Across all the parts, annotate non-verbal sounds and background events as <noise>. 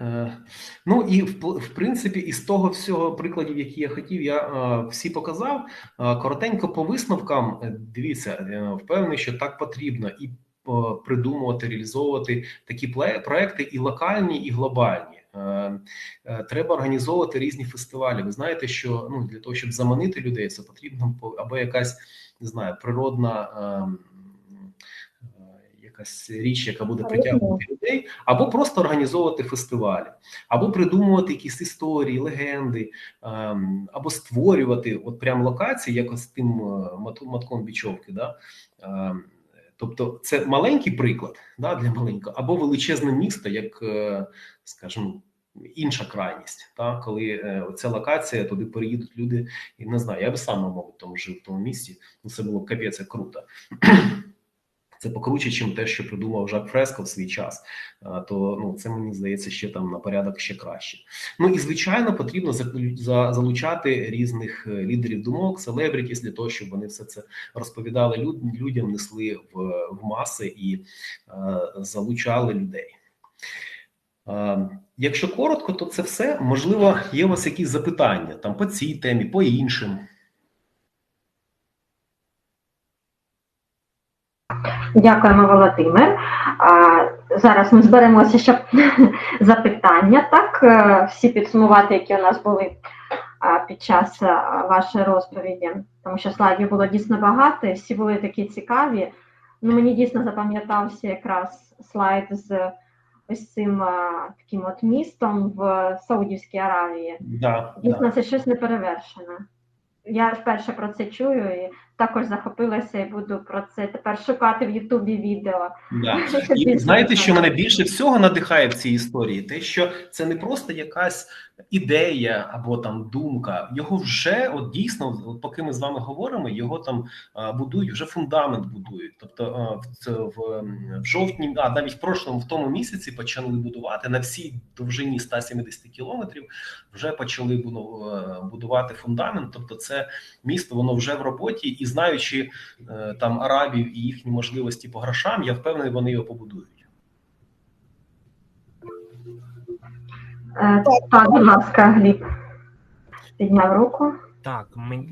Е, Ну і в, принципі, із того всього прикладів, які я хотів, я е, всі показав. Е, Коротенько по висновкам. Дивіться, впевнений, що так потрібно і придумувати, реалізовувати такі проекти і локальні, і глобальні. Треба організовувати різні фестивалі. Ви знаєте, що ну для того, щоб заманити людей, це потрібно або якась не знаю, природна. Якась річ, яка буде притягувати людей, або просто організовувати фестивалі, або придумувати якісь історії, легенди, ем, або створювати от прям локації, як з тим е, матком бічовки. Да? Ем, Тобто, це маленький приклад да, для маленького, або величезне місто, як, е, скажімо, інша крайність, та коли е, ця локація туди переїдуть люди, і не знаю, я би сам, мабуть, тому жив в тому місті. Ну це було б капець круто. Це покруче, чим те, що придумав Жак Фреско в свій час. То ну це мені здається ще там на порядок ще краще. Ну і звичайно, потрібно залучати різних е, лідерів думок, селебрітіс для того, щоб вони все це розповідали люд- людям, несли в, в маси і е, залучали людей. Е, Якщо коротко, то це все. Можливо, є у вас якісь запитання там по цій темі, по іншим. Дякуємо, Володимир. Зараз ми зберемося, щоб <laughs> запитання, так, е, всі підсумувати, які у нас були під час вашої розповіді, тому що слайдів було дійсно багато, всі були такі цікаві. Ну, мені дійсно запам'ятався якраз слайд з ось цим таким от містом в Саудівській Аравії. Да, Дійсно, да. це щось неперевершене. Я вперше про це чую і також захопилася і буду про це тепер шукати в Ютубі відео. Да. І знаєте, що мене більше всього надихає в цій історії? Те, що це не просто якась ідея або там думка. Його вже от дійсно, от поки ми з вами говоримо, його там будують, вже фундамент будують. Тобто в, в, в жовтні, а навіть в прошлому, в тому місяці почали будувати на всій довжині 170 кілометрів. Вже почали будувати фундамент. Тобто, це місто воно вже в роботі, і знаючи е, там арабів і їхні можливості по грошам, я впевнений, вони його побудують. Е, Так, будь ласка, Гліб. Підняв руку. Так,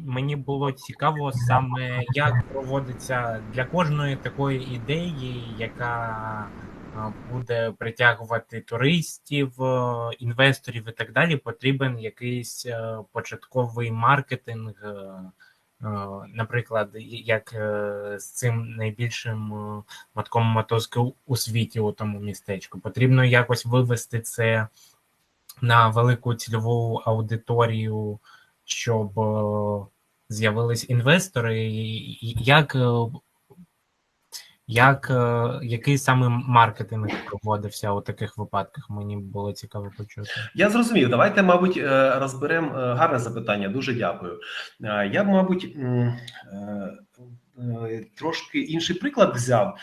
мені було цікаво саме, як проводиться для кожної такої ідеї, яка буде притягувати туристів, е, інвесторів і так далі. Потрібен якийсь е, початковий маркетинг. Е, Наприклад, як е, з цим найбільшим е, матком мотузки у- світі у тому містечку. Потрібно якось вивести це на велику цільову аудиторію, щоб з'явились інвестори, як, як е, який саме маркетинг проводився у таких випадках? Мені було цікаво почути. Я зрозумів. Давайте, мабуть, е, розберемо е, гарне запитання. Дуже дякую. Я мабуть, трошки інший приклад взяв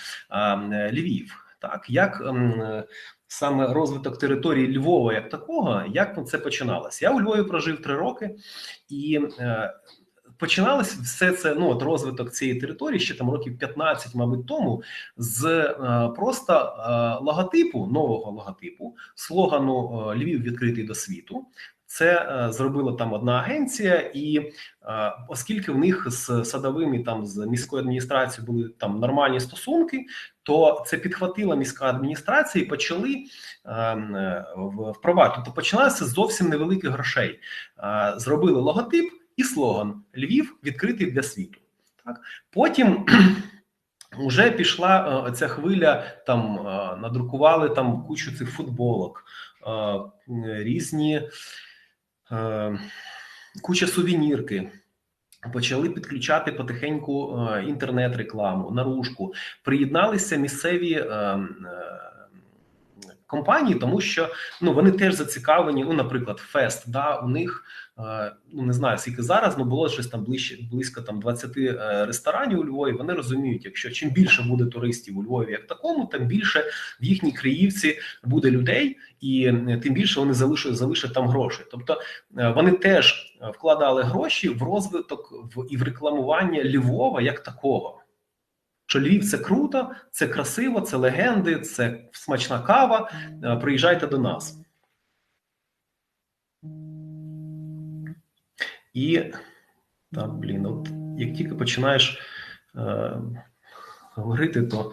Львів. Так, як саме розвиток території Львова як такого, як це починалося? Я у Львові прожив три роки і. Починалось все це ну от розвиток цієї території ще там років 15, мабуть, тому з е, просто е, логотипу нового логотипу, слогану е, Львів відкритий до світу. Це е, зробила там одна агенція, і е, оскільки в них з садовими там з міською адміністрацією були там нормальні стосунки, то це підхватила міська адміністрація і почали е, е, впроваджувати. Тобто починалося з зовсім невеликих грошей. Е, Зробили логотип і слоган Львів відкритий для світу. Так потім. <clears throat> Вже пішла е, ця хвиля, там е, надрукували там кучу цих футболок, е, різні куча сувенірки. Почали підключати потихеньку інтернет-рекламу, наружку. Приєдналися місцеві компанії, тому що ну вони теж зацікавлені. Ну, наприклад, Фест, да, у них е, ну не знаю скільки зараз, ну було щось там ближче близько там 20 е, ресторанів у Львові. Вони розуміють, якщо чим більше буде туристів у Львові, як такому, тим більше в їхній Криївці буде людей, і тим більше вони залишать залишать там гроші. Тобто е, вони теж вкладали гроші в розвиток в і в рекламування Львова як такого що Львів це круто, це красиво, це легенди, це смачна кава. Е, приїжджайте до нас. І та блін, от як тільки починаєш е, говорити, то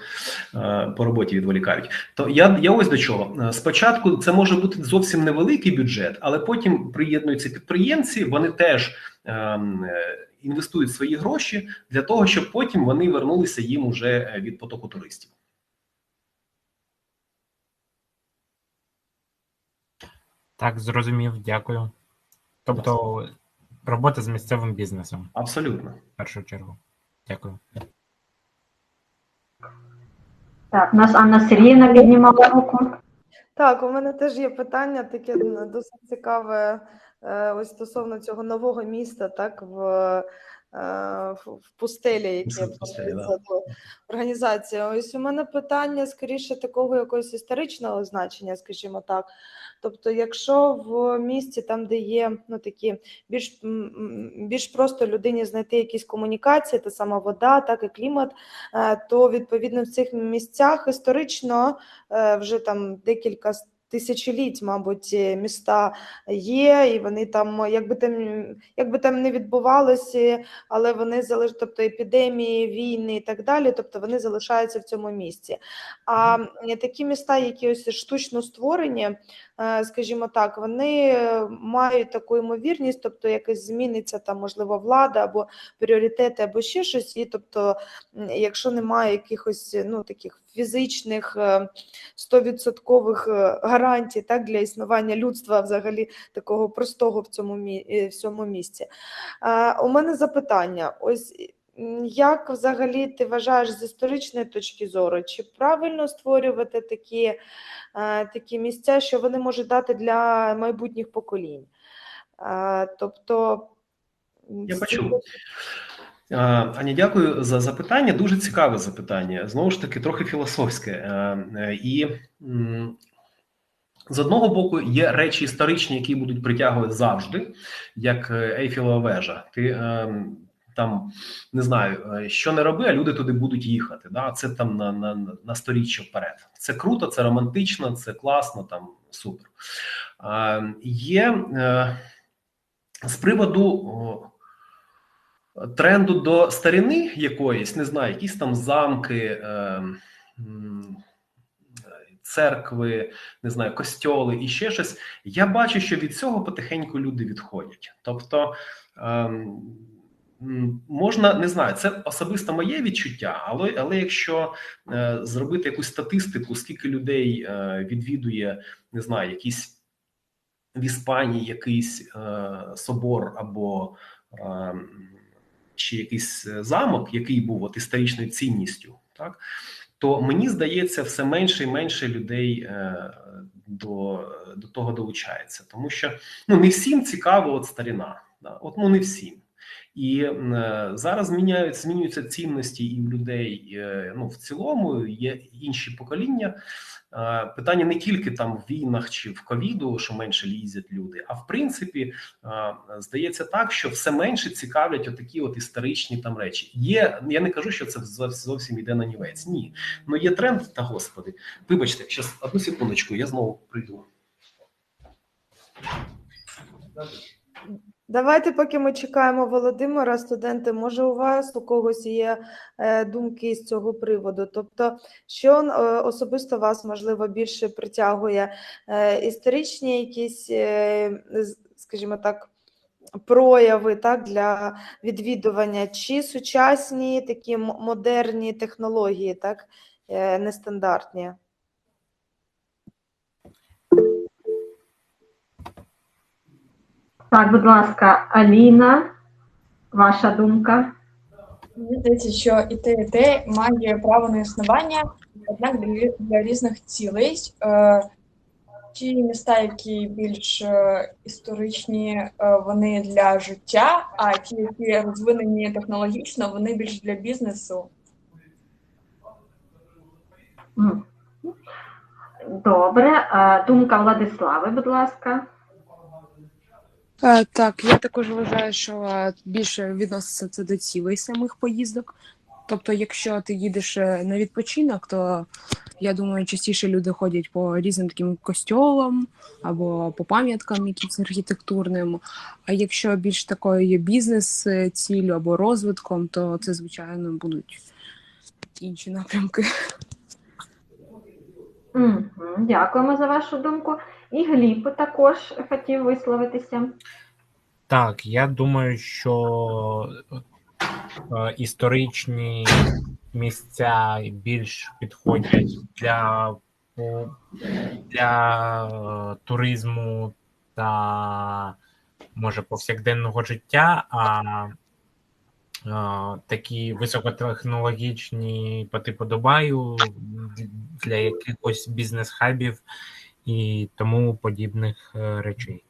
е, по роботі відволікають. То я я ось до чого. Е, спочатку це може бути зовсім невеликий бюджет, але потім приєднуються підприємці, вони теж. Ем, е, інвестують свої гроші для того, щоб потім вони вернулися їм уже е, від потоку туристів. Так, зрозумів, дякую. Тобто робота з місцевим бізнесом Абсолютно. в першу чергу. Дякую. Так, у нас Анна Сергіївна піднімала руку. Так, у мене теж є питання таке досить цікаве ось стосовно цього нового міста, так, в, е, в пустелі, яке да. організації. Ось у мене питання скоріше такого якогось історичного значення, скажімо так. Тобто, якщо в місті, там, де є ну, такі більш, більш просто людині знайти якісь комунікації, та сама вода, так і клімат, е, то відповідно в цих місцях історично е, вже там декілька тисячоліть, мабуть, е, міста є, і вони там, е, як би там, як би там не відбувалося, але вони залиш... тобто епідемії, війни і так далі, тобто вони залишаються в цьому місці. А такі міста, які ось штучно створені, е, скажімо так, вони е, мають таку ймовірність, тобто якось зміниться там, можливо, влада або пріоритети, або ще щось, і тобто, якщо немає якихось ну таких фізичних е, стовідсоткових е, гарантій так для існування людства, взагалі такого простого в цьому е, в цьому місці. Е, У мене запитання: ось. Як взагалі ти вважаєш з історичної точки зору, чи правильно створювати такі, е, такі місця, що вони можуть дати для майбутніх поколінь? Е, Тобто, Я почув. Аня, дякую за запитання. Дуже цікаве запитання. Знову ж таки, трохи філософське. Е, е, І з одного боку є речі історичні, які будуть притягувати завжди, як е, Ейфілова вежа. Ти там не знаю, що не роби, а люди туди будуть їхати. Да? Це там на, на, на сторіччя вперед. Це круто, це романтично, це класно, там супер. Є з приводу. Тренду до старини якоїсь, не знаю, якісь там замки, е, церкви, не знаю, костьоли і ще щось. Я бачу, що від цього потихеньку люди відходять. Тобто. ем, Можна не знаю, це особисто моє відчуття, але але якщо е, зробити якусь статистику, скільки людей е, відвідує, не знаю, якийсь в Іспанії якийсь е, собор або е, чи якийсь е, замок, який був от історичною цінністю, так то мені здається, все менше і менше людей е, до, до того долучається, тому що ну не всім цікаво от старіна, да? от ну не всім. І е, зараз зміняють, змінюються цінності і в людей. Е, ну в цілому є інші покоління. Е, питання не тільки там в війнах чи в ковіду, що менше лізять люди, а в принципі здається так, що все менше цікавлять отакі от історичні там речі. Є я не кажу, що це зовсім іде на нівець. Ні, ну є тренд, та господи. Вибачте, зараз одну секундочку, я знову прийду. Давайте, поки ми чекаємо Володимира, студенти, може у вас у когось є е, думки з цього приводу? Тобто, що е, особисто вас можливо більше притягує? Е, історичні якісь, скажімо так, прояви так, для відвідування, чи сучасні такі модерні технології, так, нестандартні? Так, будь ласка, Аліна, ваша думка. Мені здається, що і те, і те має право на існування, однак для, для різних цілей. Е, ті міста, які більш е, історичні, е, вони для життя, а ті, які розвинені технологічно, вони більш для бізнесу. Добре. Думка Владислави, будь ласка. Так, я також вважаю, що більше відноситься це до цілей самих поїздок. Тобто, якщо ти їдеш е, на відпочинок, то я думаю, частіше люди ходять по різним таким костьолам або по пам'яткам якимось архітектурним. А якщо більш такою бізнес е, ціллю або розвитком, то це звичайно будуть інші напрямки. Мгм, Дякуємо за вашу думку. І Гліб також хотів висловитися. Так, я думаю, що е, історичні місця більш підходять для, для е, туризму та може повсякденного життя, а е, такі високотехнологічні по типу Дубаю для якихось бізнес-хабів і тому подібних е, речей.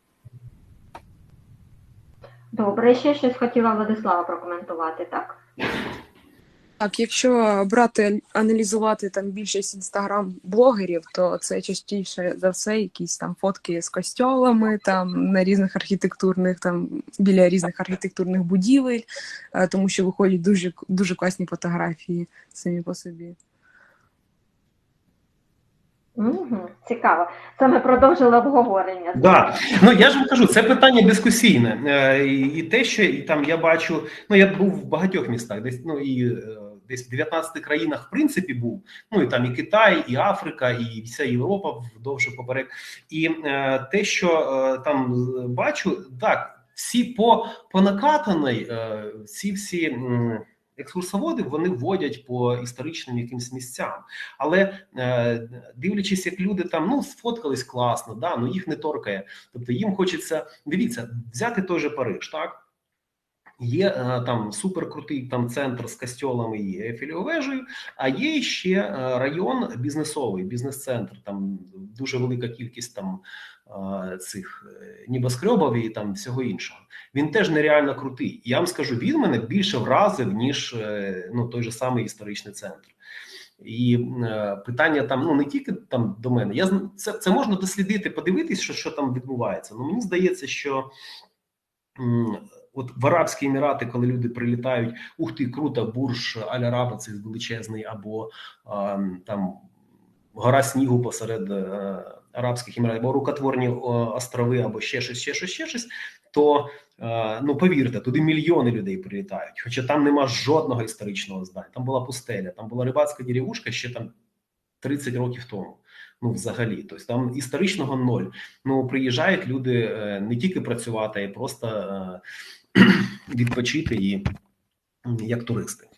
Добре, ще щось хотіла Владислава прокоментувати, так? Так, якщо брати аналізувати там більшість інстаграм-блогерів, то це частіше за все якісь там фотки з костьолами, там на різних архітектурних, там біля різних архітектурних будівель, е, тому що виходять дуже дуже класні фотографії самі по собі. Угу, цікаво. Ми продовжили обговорення. Да. Ну я ж вам кажу, це питання дискусійне. Е, І, те, що і там я бачу, ну я був в багатьох містах, десь ну і е, десь в 19 країнах, в принципі, був. Ну і там і Китай, і Африка, і вся Європа вдовж поперек. І е, те, що е, там е, бачу, так, всі по, по накатаний, е, всі всі. м, Екскурсоводи вони водять по історичним якимсь місцям, але е, дивлячись, як люди там ну сфоткались класно, да, ну їх не торкає. Тобто їм хочеться дивіться, взяти той же Париж, так. Є е, там суперкрутий там центр з костьолами і Ейфелевою вежею, а є ще е, район бізнесовий, бізнес-центр. Там дуже велика кількість там цих е, небоскребів і там всього іншого. Він теж нереально крутий. Я вам скажу, він мене більше вразив, ніж е, ну той же самий історичний центр. І е, питання там ну не тільки там до мене. Я це, це можна дослідити, подивитись, що, що там відбувається. Ну мені здається, що м, от в Арабські Емірати, коли люди прилітають, ух ти, круто, бурж Араба, цей величезний, або м, там гора снігу посеред е, Арабських Еміратів, або рукотворні острови, або ще щось, ще щось, ще щось. То е, ну повірте, туди мільйони людей прилітають. Хоча там нема жодного історичного здання. Там була пустеля, там була рибацька деревушка ще там 30 років тому. Ну, взагалі, тобто там історичного ноль. Ну приїжджають люди е, не тільки працювати, а й просто е, <clears throat> відпочити і як туристи.